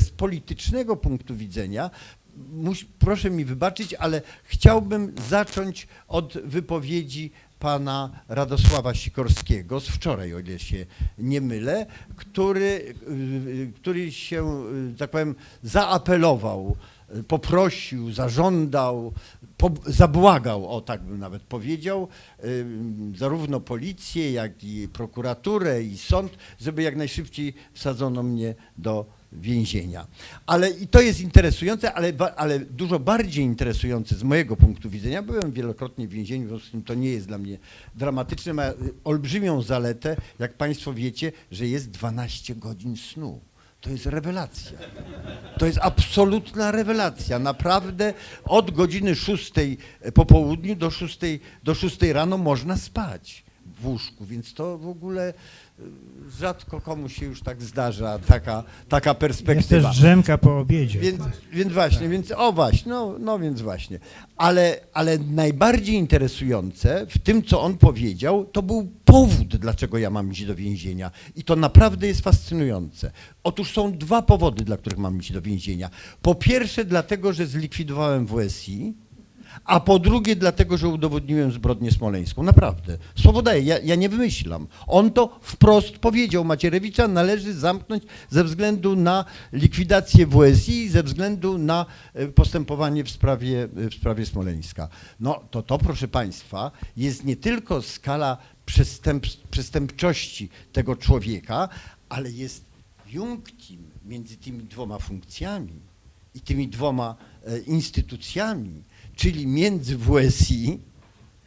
z politycznego punktu widzenia, muś, proszę mi wybaczyć, ale chciałbym zacząć od wypowiedzi pana Radosława Sikorskiego z wczoraj, o ile się nie mylę, który, y, który się, y, tak powiem, zaapelował, poprosił, zażądał, po, zabłagał, o tak bym nawet powiedział, y, zarówno policję, jak i prokuraturę i sąd, żeby jak najszybciej wsadzono mnie do więzienia. Ale i to jest interesujące, ale, ale dużo bardziej interesujące z mojego punktu widzenia, byłem wielokrotnie w więzieniu, w związku z tym to nie jest dla mnie dramatyczne, ma olbrzymią zaletę, jak Państwo wiecie, że jest 12 godzin snu. To jest rewelacja. To jest absolutna rewelacja. Naprawdę od godziny 6 po południu do 6, do 6 rano można spać w łóżku, więc to w ogóle y, rzadko komu się już tak zdarza taka, taka Jest perspektywa. też drzemka po obiedzie. Więc, więc właśnie, więc o właśnie, no, no więc właśnie. Ale, ale najbardziej interesujące w tym, co on powiedział, to był powód, dlaczego ja mam iść do więzienia. I to naprawdę jest fascynujące. Otóż są dwa powody, dla których mam iść do więzienia. Po pierwsze, dlatego, że zlikwidowałem WSI, a po drugie dlatego, że udowodniłem zbrodnię smoleńską. Naprawdę. Słowo daję, ja, ja nie wymyślam. On to wprost powiedział. Macierewicza należy zamknąć ze względu na likwidację WSI, ze względu na e, postępowanie w sprawie, w sprawie smoleńska. No to to, proszę Państwa, jest nie tylko skala przestęp, przestępczości tego człowieka, ale jest junctim między tymi dwoma funkcjami i tymi dwoma e, instytucjami, czyli między WSI,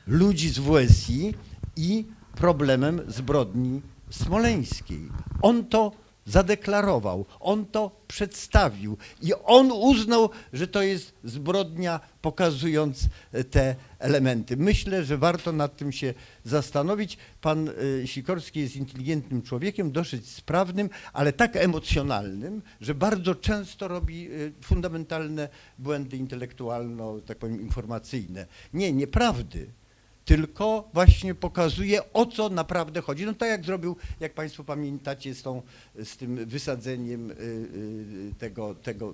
ludzi z WSI i problemem zbrodni smoleńskiej. On to zadeklarował, on to przedstawił i on uznał, że to jest zbrodnia, pokazując e, te elementy. Myślę, że warto nad tym się zastanowić. Pan e, Sikorski jest inteligentnym człowiekiem, dosyć sprawnym, ale tak emocjonalnym, że bardzo często robi e, fundamentalne błędy intelektualno, tak powiem, informacyjne. Nie, nieprawdy tylko właśnie pokazuje, o co naprawdę chodzi. No tak jak zrobił, jak Państwo pamiętacie, z, tą, z tym wysadzeniem y, y, tego, tego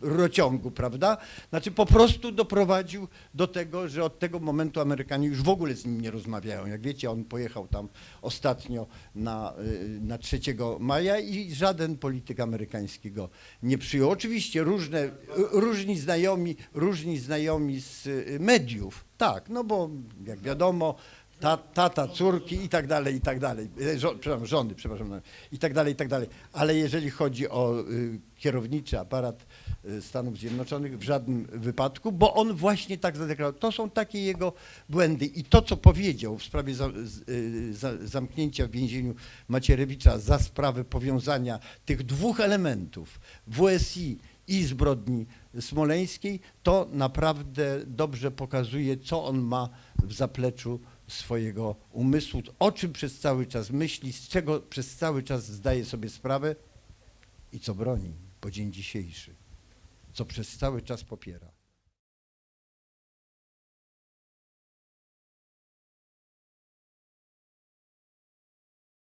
rurociągu, prawda? Znaczy po prostu doprowadził do tego, że od tego momentu Amerykanie już w ogóle z nim nie rozmawiają. Jak wiecie, on pojechał tam ostatnio na, y, na 3 maja i żaden polityk amerykański go nie przyjął. Oczywiście różne, różni znajomi, różni znajomi z y, mediów, tak, no bo jak wiadomo, ta, tata, córki i tak dalej, i tak dalej, E, żo, przepraszam, żony, przepraszam, i tak dalej, i tak dalej. Ale jeżeli chodzi o y, kierowniczy aparat y, Stanów Zjednoczonych, w żadnym wypadku, bo on właśnie tak zadeklarował. To są takie jego błędy. I to, co powiedział w sprawie za, y, za, zamknięcia w więzieniu Macierewicza za sprawę powiązania tych dwóch elementów, WSI i zbrodni smoleńskiej, to naprawdę dobrze pokazuje, co on ma w zapleczu swojego umysłu, o czym przez cały czas myśli, z czego przez cały czas zdaje sobie sprawę i co broni po dzień dzisiejszy, co przez cały czas popiera.